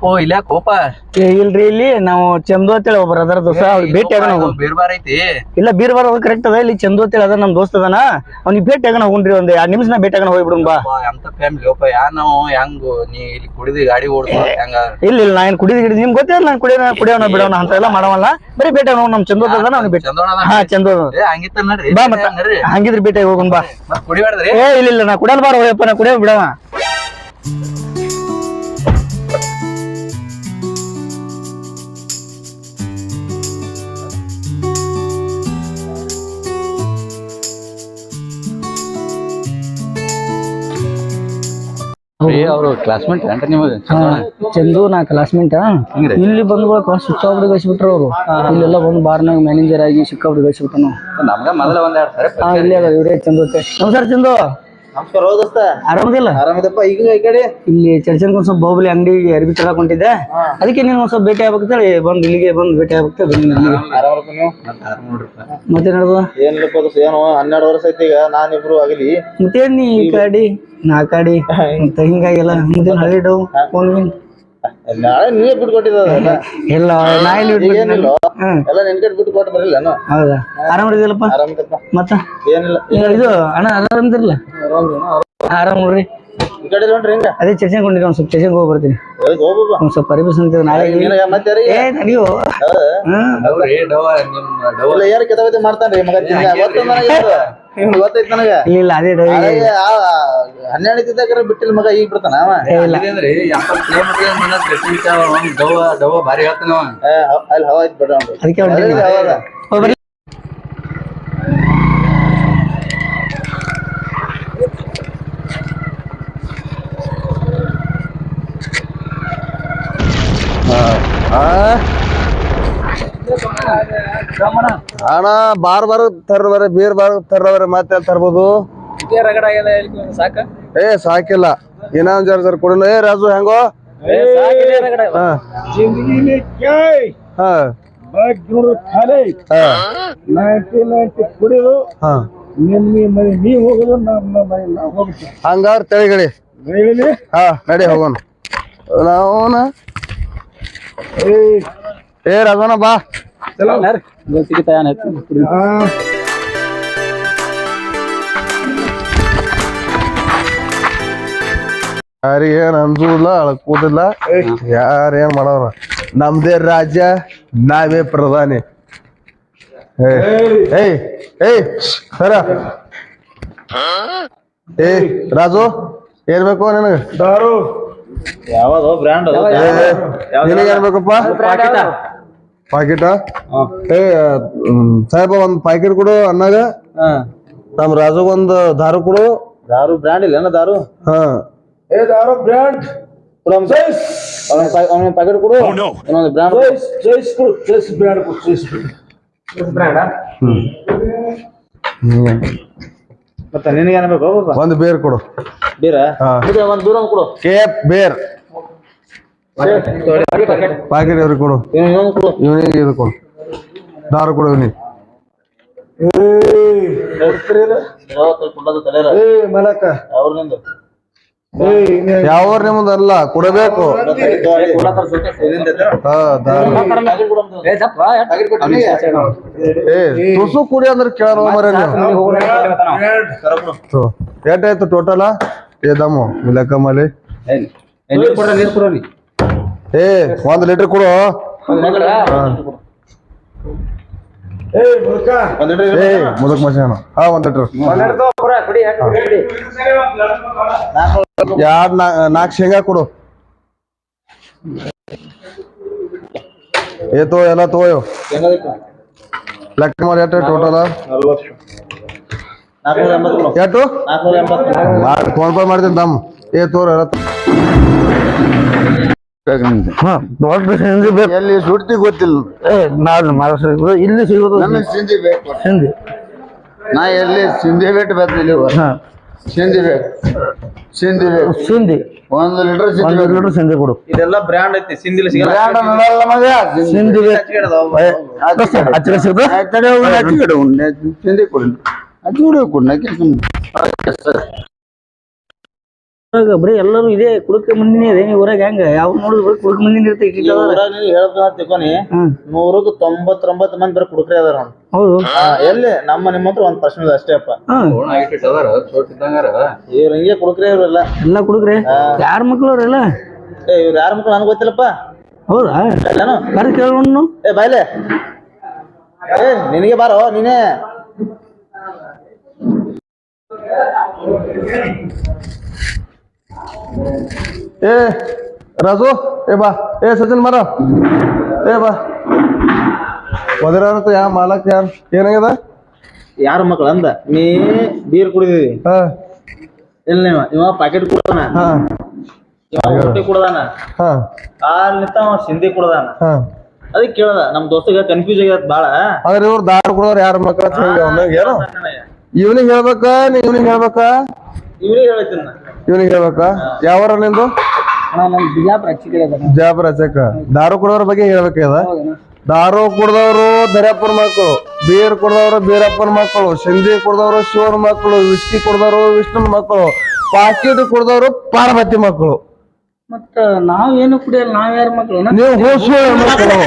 ಓ ಇಲ್ಲ ಕೋಪ ಏ, ಇಲ್ರಿ ಇಲ್ಲಿ ನಾವು ಚಂದು ಅಂತೇಳಿ ಒಬ್ಬ ಅದರ ದೋಸ್ತ ಅವ್ರಿಗೆ ಭೇಟಿ ಆಗೋಣ ಹೋಗೋಣ. ಬೇರ್ಬಾರ್ ಐತಿ. ಇಲ್ಲ ಬೀರ್ಬಾರ್ ಅದ ಕರೆಕ್ಟ್ ಅದ ಇಲ್ಲಿ ಚಂದು ಅಂತೇಳಿ ಅದ ನಮ್ ದೋಸ್ತ ಅದನ. ಅವ್ನಿಗೆ ಭೇಟಿ ಆಗೋಣ ಹೋಗ್ರಿ ಒಂದ್ ಎರಡ್ ನಿಮಿಷ ಭೇಟಿ ಆಗೋಣ ಹೋಗ್ಬಿಡುನ್ ಬಾ. ಎಂತ ಫ್ಯಾಮಿಲಿ ಓಪ ಯಾ ನಾವು ಹೆಂಗ್ ನೀ ಇಲ್ಲಿ ಕುಡಿದು ಗಾಡಿ ಓಡಿಸೋ ಹೆಂಗ? ಇಲ್ಲ ಇಲ್ಲ ನಾ ಏನ್ ಕುಡಿದ ಗಿಡಿದ ನಿಮ್ಗೆ ಗೊತ್ತಿಲ್ಲ ನಾನು ಕುಡಿಯೋಣ ಕುಡಿಯೋಣ ಬಿಡೋಣ ಅಂತ ಎಲ್ಲ ಮಾಡವಲ್ಲ. ಬರೀ ಭೇಟಿ ಆಗೋಣ ನಮ್ ಚಂದು ಅದ ಅವ್ನಿಗೆ ಭೇಟಿ ಚಂದೋಣ ಹಾ ಚಂದು ಅದಾನ. ಹಂಗಿತ್ತ ನಡ್ರಿ ಬಾ ಮತ್ತ ಹಂಗಿದ್ರೆ ಭೇಟಿ ಹೋಗೋಣ ಬಾ. ಮತ್ ಕುಡಿಬಾರ್ದ್ರಿ ಏ ಇಲ್ಲ ಇಲ್ಲ ನಾ ಕುಡಿಯಲ್ ಬಾರ ಹೋಯಪ್ಪ ನಾ ಕುಡಿಯೋ ಬಿಡವ. ಅವರು ಕ್ಲಾಸ್ಮೇಟ್ ಅಂತ ನಿಮಗೆ? ಚಂದು ನಾ ಕ್ಲಾಸ್ಮೇಟ್? ಇಲ್ಲಿ ಬಂದ್ ಬಳಕ ಸಿಕ್ಕಾಬಿಡಿ ಗಳಿಸ್ಬಿಟ್ರು ಅವ್ರು. ಇಲ್ಲೆಲ್ಲ ಬಂದು ಬಾರ್ನಾಗ ಮ್ಯಾನೇಜರ್ ಆಗಿ ಸಿಕ್ಕಾಬಿಡಿ ಗಳಿಸ್ಬಿಟ್ಟು ನಮ್ಗ ಮೊದಲ ಒಂದ್ ಎರಡ್ ಸರಿ ಇಲ್ಲೇ ಇವ್ರೇ ಚಂದು ನಮಸ್ಕಾರ ಚಂದು. ನಮಸ್ಕಾರ ದೋಸ್ತ. ಆರಾಮದಿಲ್ಲ? ಆರಾಮದಪ್ಪ. ಈಗ ಈ ಕಡೆ? ಇಲ್ಲಿ ಚರ್ಚನ್ ಒಂದ್ ಸ್ವಲ್ಪ ಬಾಹುಬಲಿ ಅಂಗಡಿಗೆ ಅರ್ಬಿ ತರಕ್ ಹೊಂಟಿದ್ದೆ. ಅದಕ್ಕೆ ನೀನು ಒಂದ್ ಸ್ವಲ್ಪ ಭೇಟಿ ಆಗ್ಬೇಕಂತೇಳಿ ಬಂದು ಇಲ್ಲಿಗೆ ಬಂದು ಭೇಟಿ ಆಗ್ಬೇಕು ಬಂದು ಮತ್ತೆ ನಡೆದ ಏನಿಲ್ಲಪ್ಪ ದೋಸ್ತ ಏನು ಹನ್ನೆರಡು ವರ್ಷ ಐತಿ ಈಗ. ನಾನಿಬ್ರು ಆಗಲಿ. ಮತ್ತೇನ್ ನೀ ಈ ಕಾಡಿ ನಾ ಕಾಡಿ ಮತ್ತೆ ಹಿಂಗಾಗಿಲ್ಲ ಮುಂದಿನ ಹಳ್ಳಿ ಡೌ ಫೋನ್ ನಾಳೆ ನೀವೇ ಬಿಟ್ಟು ಕೊಟ್ಟಿದ್ದ ಇಲ್ಲ ನಾ ಏನಿಲ್ಲ ಹ್ಮ್. ಎಲ್ಲ ನಿನ್ ಕಡೆ ಬಿಟ್ಟು ಕೊಟ್ಟು ಬರಲಿಲ್ಲ ಹೌದಾ? ಆರಾಮದಿಲ್ಲಪ್ಪ ಆರಾಮದಪ್ಪ ಮತ್ತ? ಏನಿಲ್ಲ. ಇದು ಅಣ್ಣ ಆರಾಮದಿರಲ್ಲ ಆರಾಮ್ ನೋಡ್ರಿ. ಈ ಕಡೆ ನೋಡ್ರಿ ಹಿಂಗ? ಅದೇ ಚರ್ಚೆಗೆ ಕೊಂಡಿದ್ದೆ ಒಂದ್ ಸ್ವಲ್ಪ ಚರ್ಚೆಗೆ ಹೋಗಿ ಬರ್ತೀನಿ ಒಂದ್ ಸ್ವಲ್ಪ ಅಂತ ನಾಳೆ. ನಿನಗ ಮತ್ತೆ ಯಾರಿಗೆ? ಏ ನಡೆಯೋ ಹ್ಮ್. ಡವ ನಿಮ್ಮ ಡವ ಇಲ್ಲ ಏನ್ ಕಿತಾಪತಿ ಮಾಡ್ತಾನ್ರಿ ಮಗ ತಿಂದ ಗೊತ್ತ ನನಗೆ ಇದು. ಗೊತ್ತೈತಿ ನನಗ? ಇಲ್ಲ ಇಲ್ಲ ಅದೇ ಹನ್ನೆರಡು ಇದ್ದಾಗ ಬಿಟ್ಟಿಲ್ಲ ಮಗ ಈಗ ಬಿಡ್ತಾನ ಅವ? ಇಲ್ಲ. ಅಂದ್ರೆ ಎಪ್ಪತ್ತು ಕಿಲೋಮೀಟರ್ ಮನ ಟ್ರೆಕ್ಕಿಂಗ್ ಡವ ಡವ ಭಾರಿ ಹೇಳ್ತಾನ ಅವ. ಅಲ್ಲಿ ಹವಾ ಐತ್ ಬಿಡ್ರಿ. ಅದಕ್ಕೆ ಹೊಂಟಿದ್ದೀನಿ ಅದ್ರಲ್ಲಿ ಹವಾ ಅದ. ಹೋಗ್ ಬರ್ಲಿ. ಅಣ್ಣ ಬಾರ್ ಬಾರ್ ತರ್ಬಾರ ಬೀರ್ ಬಾರ್ ತರ್ಬಾರ ಮತ್ತೆ ತರ್ಬೋದು? ಸಾಕ? ಏ ಸಾಕಿಲ್ಲ. ಇನ್ನೊಂದ್ ಜರ ಜರ ಕೊಡಲ್ಲ. ಏ ರಾಜು ಹೆಂಗೋ? ಕುಡಿದು ನೀ ಹಂಗಾರ ತಳಿಗಳಿ. ಹಾ ನಡಿ ಹೋಗೋಣ. ನಾವು ಏ ರಾಜಣ್ಣ ಬಾ. ಯಾರಿಗ ಏನ್ ಅನ್ಸುದಿಲ್ಲ ಅಳ್ಕುದಿಲ್ಲ ಯಾರೇನ್ ಮಾಡವ್ರ ನಮ್ದೇ ರಾಜ್ಯ ನಾವೇ ಪ್ರಧಾನಿ. ಏಯ್ ಏಯ್ ಏಯ್ ಸರ. ಏ ರಾಜು ಏನ್ ಬೇಕು ನಿನಗ? ಯಾವ್ದು ಬ್ರ್ಯಾಂಡ್ ನಿನಗೆ ಏನ್ ಬೇಕಪ್ಪ? ಪಾಕಿಟ? ಏ ಸಾಹೇಬ ಒಂದ್ ಪಾಕಿಟ್ ಕೊಡು ಅನ್ನಾಗ. ನಮ್ ರಾಜು ಒಂದ್ ದಾರು ಕೊಡು. ದಾರು ಬ್ರ್ಯಾಂಡ್ ಇಲ್ಲ ದಾರು? ಹಾ. ಏ ದಾರು ಬ್ರ್ಯಾಂಡ್ ಪ್ಯಾಕೆಟ್ ಕೊಡು. ಇನ್ನೊಂದು ಬ್ರ್ಯಾಂಡ್ ಜೈಸ್ ಜೈಸ್ ಕೊಡು ಜೈಸ್ ಬ್ರ್ಯಾಂಡ್ ಕೊಡು ಜೈಸ್ ಮತ್ತೆ ನಿನಗೆ ಏನ್ ಬೇಕು ಒಂದು ಬೇರ್ ಕೊಡು. ಬೀರ ಒಂದು ದೂರ ಕೊಡು. ಕೇಪ್ ಬೇರ್ ಪಾಕೆಟ್ ಇವ್ರಿಗೆ ಕೊಡು? ಇವನಿಗೆ ಇದು ಕೊಡು. ದಾರು ಕೊಡು ಇವನಿಗೆ. ಏ ಯಾವ ನಿಮ್ಮದಲ್ಲ ಕೊಡಬೇಕು. ಹಾ ದಾರು. ಏ ತುಸು ಕುಡಿ ಅಂದ್ರೆ ಕೇಳೋ ಮರ ನೀವು. ಎಷ್ಟಾಯ್ತು ಟೋಟಲ ಏದಮ್ಮು ಲೆಕ್ಕ ಮಾಡಿ. ಏ ಒಂದ್ ಲೀಟರ್ ಕೊಡು ಏ ಮುದಕ್ ಮಸಾನ ಹಾ ಒಂದ್ ಲೀಟರ್ ಯಾರ್ ನಾಲ್ಕು ಶೇಂಗಾ ಕೊಡು ಏ ತೋ ಎಲ್ಲ ತೋಯೋ ಲೆಕ್ಕ ಮಾಡಿ ಎಷ್ಟು ಟೋಟಲ್ ಎಷ್ಟು ಮಾಡಿ ಫೋನ್ ಪೇ ಮಾಡ್ತೀನಿ ತಮ್ಮ ಏ ತೋರ ಎಲ್ಲ ಹಾ ದೊಡ್ಡ ಹಿಂದಿ ಬೇಕು. ಎಲ್ಲಿ ಸುಡ್ತಿ ಗೊತ್ತಿಲ್ಲ. ಏ ನಾಳೆ ಮಹಾರಾಷ್ಟ್ರ ಇಲ್ಲಿ ಸಿಗೋದು ಸಿಂಧಿ. ಬೇಕು. ಸಿಂಧಿ. ನಾ ಎಲ್ಲಿ ಸಿಂಧಿ ಬೇಟ್ ಬರ್ತಿಲ್ಲ ಹಾ. ಸಿಂಧಿ ಬೇಕು. ಸಿಂಧಿ ಬೇಕು. ಸಿಂಧಿ. ಒಂದು ಲೀಟರ್ ಒಂದು ಸಿಂಧಿ ಲೀಟರ್ ಸಿಂಧಿ ಕೊಡು. ಇದೆಲ್ಲ ಬ್ರ್ಯಾಂಡ್ ಐತಿ ಸಿಂಧಿ ಸಿಗಲ್ಲ ಬ್ರ್ಯಾಂಡ್ ಅನ್ನಲ್ಲ ಮಗ ಸಿಂಧಿ. ಹಚ್ಚಿರ ಸಿಗ್ತದೆ ಸಿಂಧಿ ಕೊಡಿ. ಹಚ್ಚಿ ಕೊಡಿ ಕೊಡಿ ಊರಾಗ ಬರೀ ಎಲ್ಲರೂ ಇದೇ ಕುಡುಕ ಮಂದಿನೇ ಇದೆ. ನೀವು ಊರಾಗ ಹೆಂಗ? ಯಾವ ನೋಡಿದ್ರು ಬರೀ ಕುಡುಕ ಮಂದಿನ ಇರುತ್ತೆ ತಿಳ್ಕೊನಿ ನೂರಕ್ಕೆ ತೊಂಬತ್ತೊಂಬತ್ತು ಮಂದಿ ಬರೀ ಕುಡುಕ್ರೆ ಅದಾರ ಅವ್ನು ಹೌದು. ಎಲ್ಲಿ? ನಮ್ಮ ನಿಮ್ಮ ಹತ್ರ ಒಂದ್ ಪರ್ಸೆಂಟ್ ಅಷ್ಟೇ ಅಪ್ಪ. ಇವ್ರ ಹಿಂಗೆ ಕುಡುಕ್ರೆ ಇವ್ರೆಲ್ಲ ಎಲ್ಲ ಕುಡುಕ್ರೆ? ಯಾರ ಮಕ್ಳು ಅವ್ರೆಲ್ಲ ಏ ಇವ್ರ ಯಾರ ಮಕ್ಳು ನನ್ಗೆ ಗೊತ್ತಿಲ್ಲಪ್ಪ. ಹೌದಾ? ಎಲ್ಲಾನು? ಕೇಳೋಣ ಏ ಬಾಯ್ಲೆ. ಏ ನಿನಗೆ ಬಾರೋ ನೀನೇ. ಏ ರಾಜು ಏ ಬಾ ಏ ಸಚಿನ್ ಮಾರ ಏ ಬಾ. ಅಂತ ಯಾ ಮಾಲಕ್ ಯಾರು ಏನಾಗ್ಯದ? ಯಾರ ಮಕ್ಳು ಅಂದ? ನೀ ಬೀರ್ ಕುಡಿದಿದಿ. ಹಾ. ಇಲ್ಲ ನೀವ ಇವ ಪ್ಯಾಕೆಟ್ ಕುಡ್ದಾನ ಹಾ. ಇವ ರೊಟ್ಟಿ ಕುಡ್ದಾನ. ಹಾ. ಅಲ್ಲಿ ನಿಂತ ಅವ ಸಿಂಧಿ ಕುಡ್ದಾನ. ಹಾ. ಅದಕ್ಕೆ ಕೇಳದ ನಮ್ ದೋಸ್ತಗ ಕನ್ಫ್ಯೂಸ್ ಆಗ್ಯದ ಬಾಳ. ಆದ್ರೆ ಇವ್ರು ದಾರು ಕೊಡೋರು ಯಾರ ಮಕ್ಕಳ ಏನೋ? ಇವ್ನಿಗೆ ಹೇಳ್ಬೇಕ ನೀ ಇವ್ನಿಗೆ ಹೇಳ್ಬೇಕ? ಇವ್ರಿಗೆ ಹೇಳ್ತೀನಿ. ಇವ್ನಿಗೆ ಹೇಳ್ಬೇಕಾ? ಯಾವರ ನಿಂದು? ಬಿಜಾಪುರ ರಚಕ ದಾರು ಕುಡೋರ ಬಗ್ಗೆ ಹೇಳ್ಬೇಕದ ದಾರು ಕುಡ್ದವ್ರು ದರ್ಯಾಪುರ ಮಕ್ಕಳು ಬೀರ್ ಕುಡ್ದವ್ರು ಬೀರಪ್ಪನ ಮಕ್ಕಳು ಸಿಂಧಿ ಕುಡ್ದವ್ರು ಶಿವನ ಮಕ್ಕಳು ವಿಸ್ಕಿ ಕುಡ್ದವ್ರು ವಿಷ್ಣುನ ಮಕ್ಕಳು ಪಾಕಿಟ್ ಕುಡ್ದವ್ರು ಪಾರ್ವತಿ ಮಕ್ಕಳು. ಮತ್ತ ಏನು ಕುಡಿಯಲ್ಲ ನಾವ್ ಯಾರ ಮಕ್ಕಳು ನೀವು ಮಕ್ಕಳು.